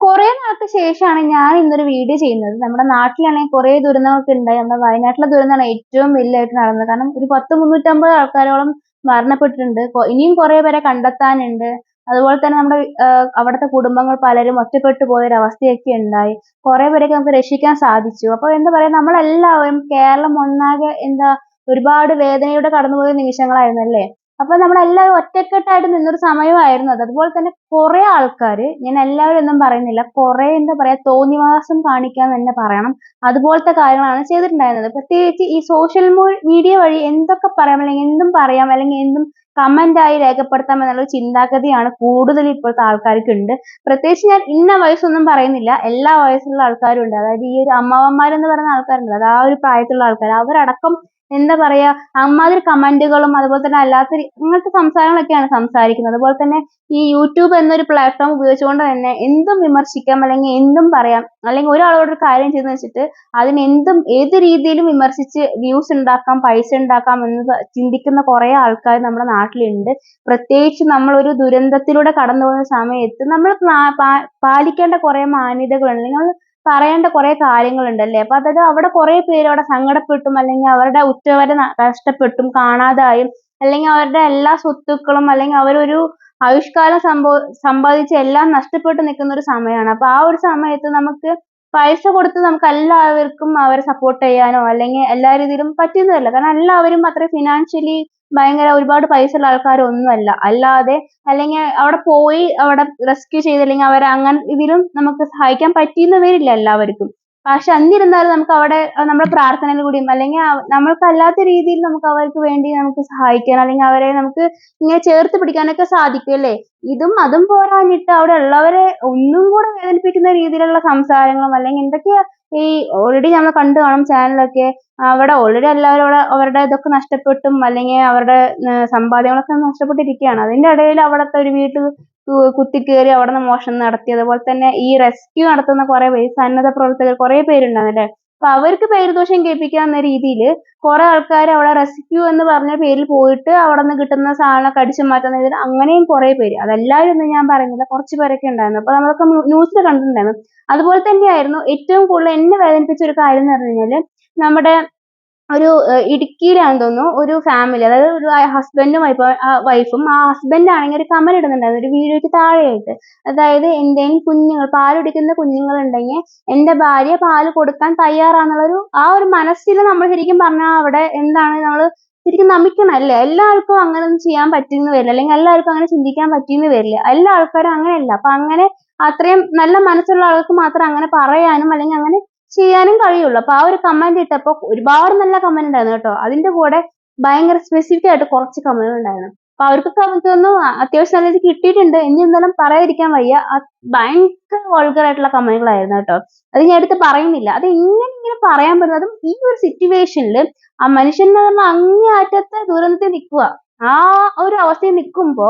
കുറെ നാൾക്ക് ശേഷമാണ് ഞാൻ ഇന്നൊരു വീഡിയോ ചെയ്യുന്നത്. നമ്മുടെ നാട്ടിലാണെങ്കിൽ കുറെ ദുരന്തങ്ങളൊക്കെ ഉണ്ടായി. നമ്മുടെ വയനാട്ടിലെ ദുരന്തമാണ് ഏറ്റവും വലിയതായിട്ട് നടന്നത്. കാരണം ഒരു പത്ത് മുന്നൂറ്റമ്പത് ആൾക്കാരോളം മരണപ്പെട്ടിട്ടുണ്ട്. ഇനിയും കുറെ പേരെ കണ്ടെത്താനുണ്ട്. അതുപോലെ തന്നെ നമ്മുടെ അവിടുത്തെ കുടുംബങ്ങൾ പലരും ഒറ്റപ്പെട്ടു പോയ ഒരു അവസ്ഥയൊക്കെ ഉണ്ടായി. കുറെ പേരൊക്കെ നമുക്ക് രക്ഷിക്കാൻ സാധിച്ചു. അപ്പൊ എന്താ പറയാ നമ്മളെല്ലാവരും കേരളം ഒന്നാകെ എന്താ ഒരുപാട് വേദനയുടെ കടന്നുപോയ നിമിഷങ്ങളായിരുന്നു അല്ലേ അപ്പൊ നമ്മളെല്ലാവരും ഒറ്റക്കെട്ടായിട്ട് നിന്നൊരു സമയമായിരുന്നു അത്. അതുപോലെ തന്നെ കുറെ ആൾക്കാർ ഞാൻ എല്ലാവരും ഒന്നും പറയുന്നില്ല കുറെ എന്താ പറയാ തോന്നിവാസം കാണിക്കാൻ തന്നെ പറയണം. അതുപോലത്തെ കാര്യങ്ങളാണ് ചെയ്തിട്ടുണ്ടായിരുന്നത്. പ്രത്യേകിച്ച് ഈ സോഷ്യൽ മീഡിയ വഴി എന്തൊക്കെ പറയാം അല്ലെങ്കിൽ എന്തും പറയാം അല്ലെങ്കിൽ എന്തും കമന്റായി രേഖപ്പെടുത്താം എന്നുള്ള ചിന്താഗതിയാണ് കൂടുതൽ ഇപ്പോഴത്തെ ആൾക്കാർക്ക് ഉണ്ട് പ്രത്യേകിച്ച് ഞാൻ ഇന്ന വയസ്സൊന്നും പറയുന്നില്ല. എല്ലാ വയസ്സുള്ള ആൾക്കാരും ഉണ്ട് അതായത് ഈ ഒരു അമ്മാവന്മാരെന്ന് പറയുന്ന ആൾക്കാരുണ്ട്. അത് ആ ഒരു പ്രായത്തിലുള്ള ആൾക്കാർ അവരടക്കം എന്താ പറയാ അമ്മാതിരി കമന്റുകളും അതുപോലെ തന്നെ അല്ലാത്ത ഇങ്ങനത്തെ സംസാരങ്ങളൊക്കെയാണ് സംസാരിക്കുന്നത്. അതുപോലെ തന്നെ ഈ യൂട്യൂബ് എന്നൊരു പ്ലാറ്റ്ഫോം ഉപയോഗിച്ചുകൊണ്ട് തന്നെ എന്തും വിമർശിക്കാം അല്ലെങ്കിൽ എന്തും പറയാം അല്ലെങ്കിൽ ഒരാളോട് ഒരു കാര്യം ചെയ്തെന്ന് വെച്ചിട്ട് അതിന് എന്തും ഏത് രീതിയിലും വിമർശിച്ച് വ്യൂസ് ഉണ്ടാക്കാം പൈസ ഉണ്ടാക്കാം എന്ന് ചിന്തിക്കുന്ന കുറെ ആൾക്കാർ നമ്മുടെ നാട്ടിലുണ്ട്. പ്രത്യേകിച്ച് നമ്മൾ ഒരു ദുരന്തത്തിലൂടെ കടന്നു പോകുന്ന സമയത്ത് നമ്മൾ പാലിക്കേണ്ട കുറെ മാന്യതകളുണ്ട്. അല്ലെങ്കിൽ പറയേണ്ട കുറെ കാര്യങ്ങളുണ്ടല്ലേ? അപ്പൊ അതായത് അവിടെ കുറെ പേര് അവിടെ സങ്കടപ്പെട്ടും അല്ലെങ്കിൽ അവരുടെ ഉറ്റവരെ നഷ്ടപ്പെട്ടും കാണാതായും അല്ലെങ്കിൽ അവരുടെ എല്ലാ സ്വത്തുക്കളും അല്ലെങ്കിൽ അവരൊരു ആയുഷ്കാലം സംഭവ സമ്പാദിച്ച എല്ലാം നഷ്ടപ്പെട്ടു നിൽക്കുന്ന ഒരു സമയമാണ്. അപ്പൊ ആ ഒരു സമയത്ത് നമുക്ക് പൈസ കൊടുത്ത് നമുക്ക് എല്ലാവർക്കും അവരെ സപ്പോർട്ട് ചെയ്യാനോ അല്ലെങ്കിൽ എല്ലാ രീതിയിലും പറ്റുന്നതല്ല. കാരണം എല്ലാവരും അത്ര ഫിനാൻഷ്യലി ഭയങ്കര ഒരുപാട് പൈസ ഉള്ള ആൾക്കാരൊന്നുമല്ല. അല്ലാതെ അല്ലെങ്കിൽ അവിടെ പോയി അവിടെ റെസ്ക്യൂ ചെയ്ത് അല്ലെങ്കിൽ അവരെ അങ്ങനെ ഇതിലും നമുക്ക് സഹായിക്കാൻ പറ്റിയെന്ന് വരില്ല എല്ലാവർക്കും. പക്ഷെ എന്നിരുന്നാലും നമുക്ക് അവിടെ നമ്മുടെ പ്രാർത്ഥനയിലൂടെയും അല്ലെങ്കിൽ നമ്മൾക്ക് അല്ലാത്ത രീതിയിൽ നമുക്ക് അവർക്ക് വേണ്ടി നമുക്ക് സഹായിക്കാൻ അല്ലെങ്കിൽ അവരെ നമുക്ക് ഇങ്ങനെ ചേർത്ത് പിടിക്കാനൊക്കെ സാധിക്കും അല്ലേ? ഇതും അതും പോരാഞ്ഞിട്ട് അവിടെ ഉള്ളവരെ ഒന്നും കൂടെ വേദനിപ്പിക്കുന്ന രീതിയിലുള്ള സംസാരങ്ങളും അല്ലെങ്കിൽ എന്തൊക്കെയാ ഈ ഓൾറെഡി നമ്മൾ കണ്ടു കാണും ചാനലൊക്കെ അവിടെ ഓൾറെഡി എല്ലാവരും അവിടെ അവരുടെ ഇതൊക്കെ നഷ്ടപ്പെട്ടും അല്ലെങ്കിൽ അവരുടെ സമ്പാദ്യങ്ങളൊക്കെ നഷ്ടപ്പെട്ടിരിക്കുകയാണ്. അതിന്റെ ഇടയിൽ അവിടുത്തെ ഒരു വീട്ടിൽ കു- അവിടെ നിന്ന് മോഷണം നടത്തി. അതുപോലെ തന്നെ ഈ റെസ്ക്യൂ നടത്തുന്ന കുറെ പേര് സന്നദ്ധ പ്രവർത്തകർ കുറെ പേരുണ്ടാവും അപ്പൊ അവർക്ക് പേരുദോഷം കേൾപ്പിക്കാവുന്ന രീതിയിൽ കുറെ ആൾക്കാർ അവിടെ റെസ്ക്യൂ എന്ന് പറഞ്ഞ പേരിൽ പോയിട്ട് അവിടെ നിന്ന് കിട്ടുന്ന സാധനമൊക്കെ കടിച്ചു മാറ്റുന്ന ഇതിൽ അങ്ങനെയും കുറെ പേര്. അതെല്ലാവരും ഒന്നും ഞാൻ പറയുന്നില്ല കുറച്ച് പേരൊക്കെ ഉണ്ടായിരുന്നു. അപ്പൊ നമ്മളൊക്കെ ന്യൂസിൽ കണ്ടിട്ടുണ്ടായിരുന്നു. അതുപോലെ തന്നെയായിരുന്നു ഏറ്റവും കൂടുതൽ എന്നെ വേദനിപ്പിച്ച ഒരു കാര്യം എന്ന് പറഞ്ഞു കഴിഞ്ഞാൽ നമ്മുടെ ഒരു ഇടുക്കിയിലാണ് തോന്നുന്നു ഒരു ഫാമിലി അതായത് ഒരു ഹസ്ബൻഡും വൈഫും ആ ഹസ്ബൻഡ് ആണെങ്കിൽ ഒരു കമന്റ് ഇടുന്നുണ്ടായിരുന്നു ഒരു വീഡിയോയ്ക്ക് താഴെയായിട്ട്. അതായത് എന്തെങ്കിലും കുഞ്ഞുങ്ങൾ പാൽ കുഞ്ഞുങ്ങളുണ്ടെങ്കിൽ എന്റെ ഭാര്യ പാൽ കൊടുക്കാൻ തയ്യാറാന്നുള്ളൊരു ആ ഒരു മനസ്സിൽ നമ്മൾ ശരിക്കും പറഞ്ഞാൽ അവിടെ എന്താണ് നമ്മൾ ശരിക്കും നമിക്കണം അല്ലേ എല്ലാവർക്കും അങ്ങനെ ഒന്നും ചെയ്യാൻ പറ്റിയെന്ന് വരില്ല. അല്ലെങ്കിൽ എല്ലാവർക്കും അങ്ങനെ ചിന്തിക്കാൻ പറ്റിയെന്ന് വരില്ല. എല്ലാ ആൾക്കാരും അങ്ങനെയല്ല. അപ്പൊ അങ്ങനെ അത്രയും നല്ല മനസ്സുള്ള ആൾക്ക് മാത്രം അങ്ങനെ പറയാനും അല്ലെങ്കിൽ അങ്ങനെ ചെയ്യാനും കഴിയുള്ളൂ. അപ്പൊ ആ ഒരു കമന്റ് ഇട്ടപ്പോ ഒരുപാട് നല്ല കമന്റ് ഉണ്ടായിരുന്നു കേട്ടോ. അതിന്റെ കൂടെ ഭയങ്കര സ്പെസിഫിക് ആയിട്ട് കുറച്ച് കമന്റ് ഉണ്ടായിരുന്നു. അപ്പൊ അവർക്കൊക്കെ തോന്നുന്നു അത്യാവശ്യം നല്ല രീതിക്ക് കിട്ടിയിട്ടുണ്ട്. ഇനി എന്തായാലും പറയാതിരിക്കാൻ വയ്യ. ഭയങ്കര വൾഗർ ആയിട്ടുള്ള കമന്റുകളായിരുന്നു കേട്ടോ. അത് ഞാൻ എടുത്ത് പറയുന്നില്ല. അത് ഇങ്ങനെ ഇങ്ങനെ പറയാൻ പറ്റുന്നത്. ഈ ഒരു സിറ്റുവേഷനിൽ ആ മനുഷ്യൻ എന്ന് പറഞ്ഞാൽ അങ്ങേയറ്റത്തെ ദുരന്തത്തിൽ നിൽക്കുക. ആ ഒരു അവസ്ഥയിൽ നിൽക്കുമ്പോ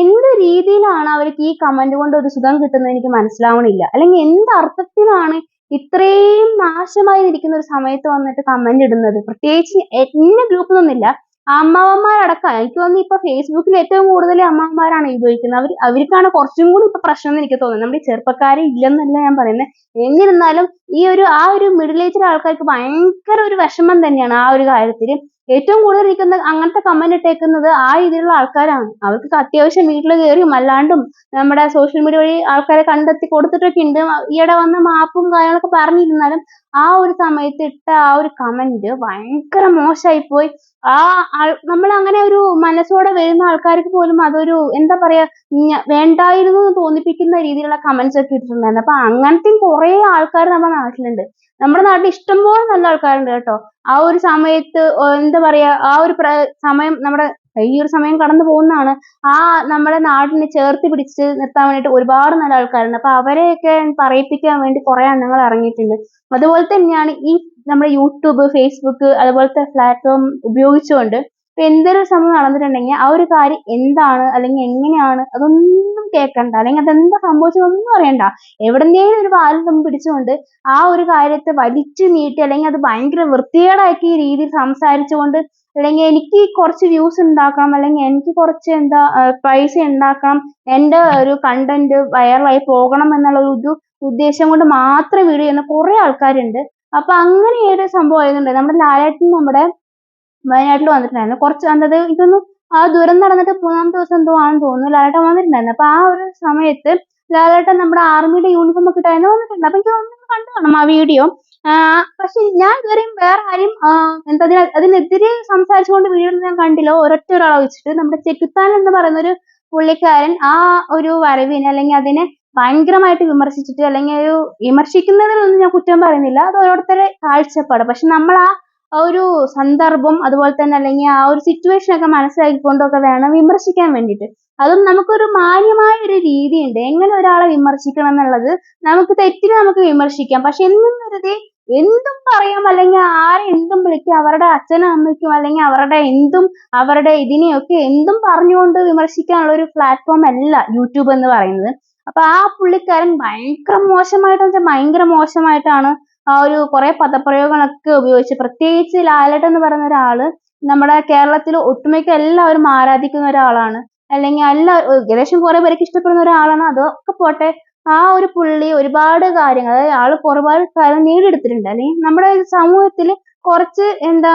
എന്ത് രീതിയിലാണ് അവർക്ക് ഈ കമന്റ് കൊണ്ട് ഒരു സുഖം കിട്ടുന്നത് എനിക്ക് മനസ്സിലാവണില്ല. അല്ലെങ്കിൽ എന്ത് അർത്ഥത്തിലാണ് ഇത്രയും നാശമായി ഇരിക്കുന്ന ഒരു സമയത്ത് വന്നിട്ട് കമന്റ് ഇടുന്നത്. പ്രത്യേകിച്ച് എന്നെ ഗ്രൂപ്പിൽ നിന്നില്ല. അമ്മാവന്മാരടക്കം. എനിക്ക് തോന്നുന്നു ഇപ്പൊ ഫേസ്ബുക്കിൽ ഏറ്റവും കൂടുതൽ അമ്മാവന്മാരാണ് ഉപയോഗിക്കുന്നത് അവർ അവർക്കാണ് കുറച്ചും കൂടി ഇപ്പൊ പ്രശ്നം എന്ന് എനിക്ക് തോന്നുന്നത്. നമ്മുടെ ചെറുപ്പക്കാരെ ഇല്ലെന്നല്ല ഞാൻ പറയുന്നത് എന്നിരുന്നാലും ഈ ഒരു ആ ഒരു മിഡിൽ ഏജ് ആൾക്കാർക്ക് ഭയങ്കര ഒരു വിഷമം തന്നെയാണ് ആ ഒരു കാര്യത്തിൽ ഏറ്റവും കൂടുതൽ ഇരിക്കുന്ന അങ്ങനത്തെ കമന്റ് ഇട്ടേക്കുന്നത് ആ രീതിയിലുള്ള ആൾക്കാരാണ്. അവർക്ക് അത്യാവശ്യം വീട്ടിൽ കയറിയും അല്ലാണ്ടും നമ്മുടെ സോഷ്യൽ മീഡിയ വഴി ആൾക്കാരെ കണ്ടെത്തി കൊടുത്തിട്ടൊക്കെ ഉണ്ട്. ഈയിടെ വന്ന മാപ്പും കാര്യങ്ങളൊക്കെ പറഞ്ഞിരുന്നാലും ആ ഒരു സമയത്ത് ഇട്ട ആ ഒരു കമന്റ് ഭയങ്കര മോശമായി പോയി. ആ നമ്മൾ അങ്ങനെ ഒരു മനസ്സോടെ വരുന്ന ആൾക്കാർക്ക് പോലും അതൊരു എന്താ പറയാ വേണ്ടായിരുന്നു എന്ന് തോന്നിപ്പിക്കുന്ന രീതിയിലുള്ള കമന്റ്സ് ഒക്കെ ഇട്ടിട്ടുണ്ടായിരുന്നു. അപ്പൊ അങ്ങനത്തെയും കുറെ ആൾക്കാർ നമ്മുടെ നാട്ടിലുണ്ട്. നമ്മുടെ നാട്ടിൽ ഇഷ്ടംപോലെ നല്ല ആൾക്കാരുണ്ട് കേട്ടോ. ആ ഒരു സമയത്ത് എന്താ പറയാ ആ ഒരു സമയം നമ്മുടെ ഈ ഒരു സമയം കടന്നു പോകുന്നതാണ്. ആ നമ്മുടെ നാടിനെ ചേർത്ത് പിടിച്ച് നിർത്താൻ വേണ്ടിയിട്ട് ഒരുപാട് നല്ല ആൾക്കാരുണ്ട്. അപ്പൊ അവരെയൊക്കെ പറയിപ്പിക്കാൻ വേണ്ടി കുറെ എണ്ണങ്ങൾ ഇറങ്ങിയിട്ടുണ്ട്. അതുപോലെ തന്നെയാണ് ഈ നമ്മുടെ യൂട്യൂബ് ഫേസ്ബുക്ക് അതുപോലത്തെ പ്ലാറ്റ്ഫോം ഉപയോഗിച്ചുകൊണ്ട് ഇപ്പൊ എന്തൊരു സംഭവം നടന്നിട്ടുണ്ടെങ്കിൽ ആ ഒരു കാര്യം എന്താണ് അല്ലെങ്കിൽ എങ്ങനെയാണ് അതൊന്നും കേൾക്കണ്ട. അല്ലെങ്കിൽ അതെന്താ സംഭവിച്ചതൊന്നും അറിയണ്ട. എവിടെന്തെങ്കിലും ഒരു വാലിൽ തുമ്പ് പിടിച്ചുകൊണ്ട് ആ ഒരു കാര്യത്തെ വലിച്ചു നീട്ടി അല്ലെങ്കിൽ അത് ഭയങ്കര വൃത്തികേടാക്കിയ രീതിയിൽ സംസാരിച്ചുകൊണ്ട് അല്ലെങ്കിൽ എനിക്ക് കുറച്ച് വ്യൂസ് ഉണ്ടാക്കണം അല്ലെങ്കിൽ എനിക്ക് കുറച്ച് എന്താ പൈസ ഉണ്ടാക്കണം എന്റെ ഒരു കണ്ടന്റ് വൈറലായി പോകണം എന്നുള്ള ഒരു ഉദ്ദേശം കൊണ്ട് മാത്രം വീഡിയോ ചെയ്യുന്ന കുറേ ആൾക്കാരുണ്ട്. അപ്പൊ അങ്ങനെ ഒരു സംഭവം ആയതുകൊണ്ട് നമ്മുടെ ലാലേട്ടൻ നമ്മുടെ വയനാട്ടിൽ വന്നിട്ടുണ്ടായിരുന്നു. കുറച്ച് അതായത് ഇതൊന്നും ആ ദുരന്തം നടന്നിട്ട് മൂന്നാം ദിവസം എന്തോ ആണെന്ന് തോന്നുന്നു. ലാലേട്ടൻ വന്നിട്ടുണ്ടായിരുന്നു. അപ്പൊ ആ ഒരു സമയത്ത് ലാലേട്ടൻ നമ്മുടെ ആർമിയുടെ യൂണിഫോം ഒക്കെ ഇട്ടായിരുന്നു വന്നിട്ടുണ്ട് അപ്പൊ എനിക്ക് തോന്നുന്നു കണ്ടു കാണും ആ വീഡിയോ പക്ഷെ ഞാൻ ഇതുവരെയും വേറെ ആരും എന്താ അതിന് അതിനെതിരെ സംസാരിച്ചുകൊണ്ട് ഒന്നും ഞാൻ കണ്ടില്ല. ഒരൊറ്റ ഒരാളെ വെച്ചിട്ട്. നമ്മുടെ ചെകുത്താൻ എന്ന് പറയുന്ന ഒരു പുള്ളിക്കാരൻ ആ ഒരു വരവിനെ അല്ലെങ്കിൽ അതിനെ ഭയങ്കരമായിട്ട് വിമർശിച്ചിട്ട് അല്ലെങ്കിൽ ഒരു വിമർശിക്കുന്നതിലൊന്നും ഞാൻ കുറ്റം പറയുന്നില്ല. അത് ഓരോരുത്തരുടെ കാഴ്ചപ്പാട്. പക്ഷെ നമ്മൾ ആ ഒരു സന്ദർഭം അതുപോലെ തന്നെ അല്ലെങ്കിൽ ആ ഒരു സിറ്റുവേഷൻ ഒക്കെ മനസ്സിലാക്കിക്കൊണ്ടൊക്കെ വേണം വിമർശിക്കാൻ വേണ്ടിയിട്ട്. അതും നമുക്കൊരു മാന്യമായ ഒരു രീതിയുണ്ട്. എങ്ങനെ ഒരാളെ വിമർശിക്കണം എന്നുള്ളത് നമുക്ക് തെറ്റിന് നമുക്ക് വിമർശിക്കാം. പക്ഷെ എന്നും വെറുതെ എന്തും പറയാം. അല്ലെങ്കിൽ ആരെ എന്തും വിളിക്കാം. അവരുടെ അച്ഛനും അമ്മയ്ക്കും അല്ലെങ്കിൽ അവരുടെ എന്തും അവരുടെ ഇതിനെയൊക്കെ എന്തും പറഞ്ഞുകൊണ്ട് വിമർശിക്കാനുള്ള ഒരു പ്ലാറ്റ്ഫോം അല്ല യൂട്യൂബ് എന്ന് പറയുന്നത്. അപ്പൊ ആ പുള്ളിക്കാരൻ ഭയങ്കര മോശമായിട്ട് വെച്ചാൽ ഭയങ്കര മോശമായിട്ടാണ് ആ ഒരു കുറെ പദപ്രയോഗങ്ങളൊക്കെ ഉപയോഗിച്ച് പ്രത്യേകിച്ച് ലാലേട്ടൻ എന്ന് പറയുന്ന ഒരാൾ നമ്മുടെ കേരളത്തിൽ ഒട്ടുമിക്ക എല്ലാവരും ആരാധിക്കുന്ന ഒരാളാണ്. അല്ലെങ്കിൽ എല്ലാ ഏകദേശം കുറെ പേർക്ക് ഇഷ്ടപ്പെടുന്ന ഒരാളാണ്. അതൊക്കെ പോട്ടെ. ആ ഒരു പുള്ളി ഒരുപാട് കാര്യങ്ങൾ അതായത് ആൾ ഒരുപാട് കാര്യം നേടിയെടുത്തിട്ടുണ്ട്. അല്ലെങ്കിൽ നമ്മുടെ സമൂഹത്തിൽ കുറച്ച് എന്താ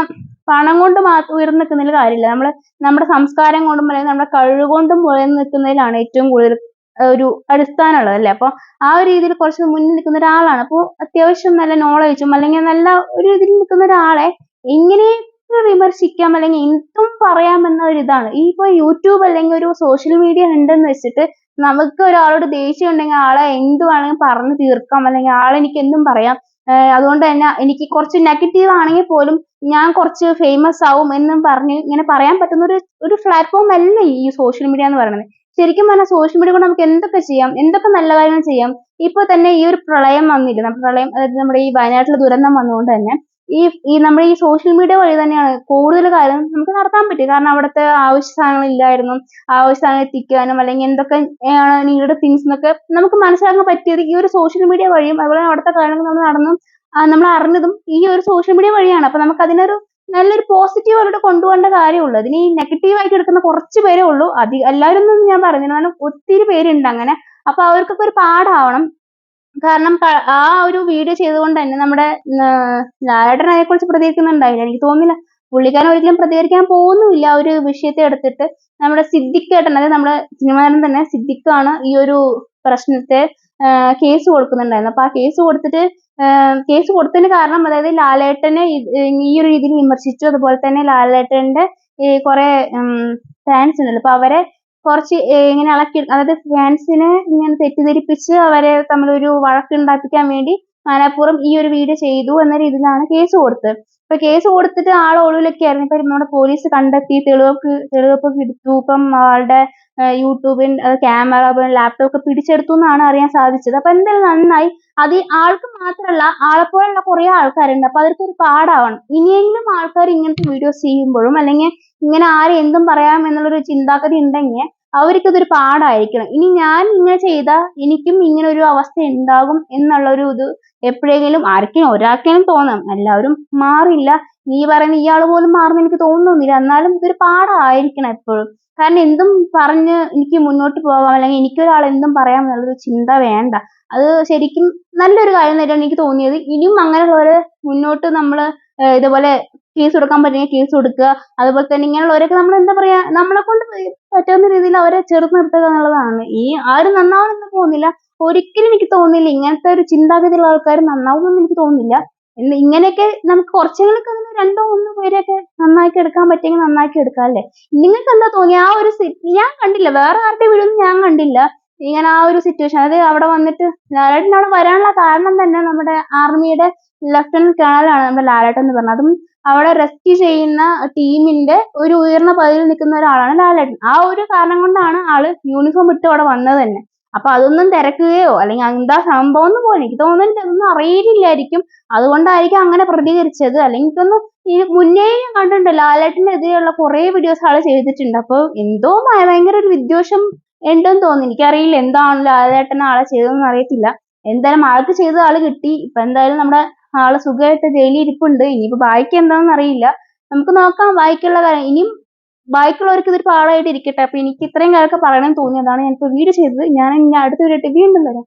പണം കൊണ്ട് മാത്രം ഉയർന്നു നിൽക്കുന്നതിൽ കാര്യമില്ല. നമ്മൾ നമ്മുടെ സംസ്കാരം കൊണ്ടും അല്ലെങ്കിൽ നമ്മുടെ കഴിവ് കൊണ്ടും ഉയർന്നു നിൽക്കുന്നതിലാണ് ഏറ്റവും കൂടുതൽ ഒരു അടിസ്ഥാനമുള്ളത്. അല്ലേ? അപ്പൊ ആ ഒരു രീതിയിൽ കുറച്ച് മുന്നിൽ നിൽക്കുന്ന ഒരാളാണ്. അപ്പോൾ അത്യാവശ്യം നല്ല നോളേജും അല്ലെങ്കിൽ നല്ല ഒരു ഇതിൽ നിൽക്കുന്ന ഒരാളെ എങ്ങനെ വിമർശിക്കാം അല്ലെങ്കിൽ എന്തും പറയാം എന്ന ഒരു ഇതാണ്. ഈ ഇപ്പൊ യൂട്യൂബ് അല്ലെങ്കിൽ ഒരു സോഷ്യൽ മീഡിയ ഉണ്ടെന്ന് വെച്ചിട്ട് നമുക്ക് ഒരാളോട് ദേഷ്യം ഉണ്ടെങ്കിൽ ആളെ എന്ത് വേണമെങ്കിലും പറഞ്ഞു തീർക്കാം. അല്ലെങ്കിൽ ആളെ എനിക്ക് എന്തും പറയാം. അതുകൊണ്ട് തന്നെ എനിക്ക് കുറച്ച് നെഗറ്റീവ് ആണെങ്കിൽ പോലും ഞാൻ കുറച്ച് ഫേമസ് ആവും എന്നും പറഞ്ഞ് ഇങ്ങനെ പറയാൻ പറ്റുന്ന ഒരു ഒരു പ്ലാറ്റ്ഫോം അല്ല ഈ സോഷ്യൽ മീഡിയ എന്ന് പറയുന്നത്. ശരിക്കും പറഞ്ഞാൽ സോഷ്യൽ മീഡിയ കൊണ്ട് നമുക്ക് എന്തൊക്കെ ചെയ്യാം? എന്തൊക്കെ നല്ല കാര്യങ്ങൾ ചെയ്യാം? ഇപ്പൊ തന്നെ ഈ ഒരു പ്രളയം വന്നില്ല പ്രളയം അതായത് നമ്മുടെ ഈ വയനാട്ടിലെ ദുരന്തം വന്നുകൊണ്ട് തന്നെ ഈ ഈ നമ്മുടെ ഈ സോഷ്യൽ മീഡിയ വഴി തന്നെയാണ് കൂടുതൽ കാര്യം നമുക്ക് നടത്താൻ പറ്റും. കാരണം അവിടുത്തെ ആവശ്യ സാധനങ്ങൾ ഇല്ലായിരുന്നു ആവശ്യ സാധനങ്ങൾ എത്തിക്കാനും അല്ലെങ്കിൽ എന്തൊക്കെ ആണ് നീഡ് തിങ്സ് എന്നൊക്കെ നമുക്ക് മനസ്സിലാക്കാൻ പറ്റിയത് ഈ ഒരു സോഷ്യൽ മീഡിയ വഴിയും അതുപോലെ അവിടുത്തെ കാര്യങ്ങൾ നമ്മൾ നടന്നും നമ്മൾ അറിഞ്ഞതും ഈ ഒരു സോഷ്യൽ മീഡിയ വഴിയാണ്. അപ്പൊ നമുക്ക് അതിനൊരു നല്ലൊരു പോസിറ്റീവ് ആയിട്ട് കൊണ്ടുപോകേണ്ട കാര്യമുള്ളൂ. അതിന് ഈ നെഗറ്റീവ് ആയിട്ട് എടുക്കുന്ന കുറച്ച് പേരേ ഉള്ളൂ. അധികം എല്ലാവരും ഞാൻ പറഞ്ഞില്ല. കാരണം ഒത്തിരി പേരുണ്ട് അങ്ങനെ. അപ്പൊ അവർക്കൊക്കെ ഒരു പാഠാവണം കാരണം ആ ഒരു വീഡിയോ ചെയ്തുകൊണ്ട് തന്നെ നമ്മുടെ ലാലേട്ടൻ അതിനെക്കുറിച്ച് പ്രതികരിക്കുന്നുണ്ടായില്ല. എനിക്ക് തോന്നുന്നില്ല പുള്ളിക്കാരൻ ഒരിക്കലും പ്രതികരിക്കാൻ പോകുന്നുമില്ല ആ ഒരു വിഷയത്തെ എടുത്തിട്ട്. നമ്മുടെ സിദ്ദിഖ് ഏട്ടൻ അതായത് നമ്മുടെ സിനിമാരൻ തന്നെ സിദ്ദിഖാണ് ഈ ഒരു പ്രശ്നത്തെ കേസ് കൊടുക്കുന്നുണ്ടായിരുന്നു അപ്പൊ ആ കേസ് കൊടുത്തിട്ട് കേസ് കൊടുത്തതിന് കാരണം അതായത് ലാലേട്ടനെ ഈ ഒരു രീതിയിൽ വിമർശിച്ചു. അതുപോലെ തന്നെ ലാലേട്ടന്റെ കുറെ ഫാൻസ് ഉണ്ടല്ലോ. അപ്പൊ അവരെ കുറച്ച് ഇങ്ങനെ ഇളക്കി അതായത് ഫാൻസിനെ ഇങ്ങനെ തെറ്റിദ്ധരിപ്പിച്ച് അവരെ തമ്മിൽ ഒരു വഴക്കുണ്ടാക്കിക്കാൻ വേണ്ടി മനഃപൂർവം ഈ ഒരു വീഡിയോ ചെയ്തു എന്ന രീതിയിലാണ് കേസ് കൊടുത്തത്. ഇപ്പൊ കേസ് കൊടുത്തിട്ട് ആൾ ഒളിവിലൊക്കെ ആയിരുന്നു. ഇപ്പൊ നമ്മുടെ പോലീസ് കണ്ടെത്തി തെളിവൊക്കെ തെളിവൊക്കെ എടുത്തു ഇപ്പം ആളുടെ യൂട്യൂബിൻ ക്യാമറ ലാപ്ടോപ്പ് പിടിച്ചെടുത്തു എന്നാണ് അറിയാൻ സാധിച്ചത്. അപ്പൊ എന്തായാലും നന്നായി. അത് ആൾക്ക് മാത്രമല്ല ആളെപ്പോലുള്ള കുറെ ആൾക്കാരുണ്ട്. അപ്പൊ അവർക്ക് ഒരു പാടാവണം. ഇനിയെങ്കിലും ആൾക്കാർ ഇങ്ങനത്തെ വീഡിയോസ് ചെയ്യുമ്പോഴും അല്ലെങ്കിൽ ഇങ്ങനെ ആരെ എന്തും പറയാം എന്നുള്ളൊരു ചിന്താഗതി ഉണ്ടെങ്കിൽ അവർക്ക് ഇതൊരു പാടായിരിക്കണം. ഇനി ഞാൻ ഇങ്ങനെ ചെയ്താൽ എനിക്കും ഇങ്ങനെ ഒരു അവസ്ഥ ഉണ്ടാകും എന്നുള്ള ഒരു ഇത് എപ്പോഴെങ്കിലും ആർക്കും ഒരാൾക്കെങ്കിലും തോന്നാം. എല്ലാവരും മാറില്ല. നീ പറയുന്ന ഇയാൾ പോലും മാറുന്ന എനിക്ക് തോന്നുന്നില്ല. എന്നാലും ഇതൊരു പാഠമായിരിക്കണം എപ്പോഴും. കാരണം എന്തും പറഞ്ഞ് എനിക്ക് മുന്നോട്ട് പോകാം. അല്ലെങ്കിൽ എനിക്കൊരാൾ എന്തും പറയാം എന്നുള്ളൊരു ചിന്ത വേണ്ട. അത് ശരിക്കും നല്ലൊരു കാര്യം തന്നെയാണ് എനിക്ക് തോന്നിയത്. ഇനിയും അങ്ങനെയുള്ളവരെ മുന്നോട്ട് നമ്മൾ ഇതുപോലെ കേസ് കൊടുക്കാൻ പറ്റുമെങ്കിൽ കേസ് കൊടുക്കുക. അതുപോലെ തന്നെ ഇങ്ങനെയുള്ളവരൊക്കെ നമ്മൾ എന്താ പറയാ നമ്മളെ കൊണ്ട് പറ്റാവുന്ന രീതിയിൽ അവരെ ചെറുത്ത് നിർത്തുക എന്നുള്ളതാണ്. ഈ ആരും നന്നാവണമെന്ന് തോന്നുന്നില്ല ഒരിക്കലും എനിക്ക് തോന്നുന്നില്ല ഇങ്ങനത്തെ ഒരു ചിന്താഗതിയുള്ള ആൾക്കാർ നന്നാവുമെന്ന് എനിക്ക് തോന്നുന്നില്ല. ഇങ്ങനെയൊക്കെ നമുക്ക് കുറച്ചെങ്കിലൊക്കെ അതിന് രണ്ടോ മൂന്നോ പേരെയൊക്കെ നന്നാക്കി എടുക്കാൻ പറ്റിയെങ്കിൽ നന്നാക്കി എടുക്കാം അല്ലേ? നിങ്ങൾക്ക് എന്താ തോന്നി ആ ഒരു ഞാൻ കണ്ടില്ല. വേറെ ആരുടെ വീടൊന്നും ഞാൻ കണ്ടില്ല. ഇങ്ങനെ ആ ഒരു സിറ്റുവേഷൻ അതായത് അവിടെ വന്നിട്ട് ലാലേട്ടൻ അവിടെ വരാനുള്ള കാരണം തന്നെ നമ്മുടെ ആർമിയുടെ ലഫ്റ്റനന്റ് കേണലാണ് നമ്മുടെ ലാലേട്ടൻ എന്ന് പറഞ്ഞത്. അതും അവിടെ റെസ്ക്യൂ ചെയ്യുന്ന ടീമിന്റെ ഒരു ഉയർന്ന പദവിയിൽ നിൽക്കുന്ന ഒരാളാണ് ലാലേട്ടൻ. ആ ഒരു കാരണം കൊണ്ടാണ് ആൾ യൂണിഫോം ഇട്ട് അവിടെ വന്നത് തന്നെ. അപ്പൊ അതൊന്നും തിരക്കുകയോ അല്ലെങ്കിൽ എന്താ സംഭവം എന്ന് പോലും എനിക്ക് തോന്നുന്നില്ല. അതൊന്നും അറിയില്ലായിരിക്കും അതുകൊണ്ടായിരിക്കും അങ്ങനെ പ്രതികരിച്ചത്. അല്ലെങ്കിൽ ഇതൊന്നും ഈ മുന്നേ ഞാൻ കണ്ടിട്ടുണ്ട്. ലാലേട്ടനെതിരെയുള്ള കുറെ വീഡിയോസ് ആൾ ചെയ്തിട്ടുണ്ട്. അപ്പൊ എന്തോ ഭയ- ഭയങ്കര ഒരു വിദ്വേഷം ഉണ്ടെന്ന് തോന്നുന്നു. എനിക്കറിയില്ല. എന്താണ് ലാലേട്ടൻ ആളെ ചെയ്തതെന്ന് അറിയത്തില്ല. എന്തായാലും ആൾക്ക് ചെയ്ത ആൾ കിട്ടി. ഇപ്പൊ എന്തായാലും നമ്മുടെ ആൾ സുഖമായിട്ട് ജയിലിൽ ഇരിപ്പുണ്ട് ഇനിയിപ്പോ ബാക്കി എന്താണെന്ന് അറിയില്ല നമുക്ക് നോക്കാം ബാക്കിയുള്ള കാര്യം ഇനിയും ബാക്കിയുള്ളവർക്ക് ഇതൊരു പാഠമായിട്ട് ഇരിക്കട്ടെ. അപ്പൊ എനിക്ക് ഇത്രയും കാര്യമൊക്കെ പറയണമെന്ന് തോന്നി ഞാനിപ്പോ വീഡിയോ ചെയ്തത്. ഞാൻ ഇനി അടുത്ത വീഡിയോ വീണ്ടും വരാം.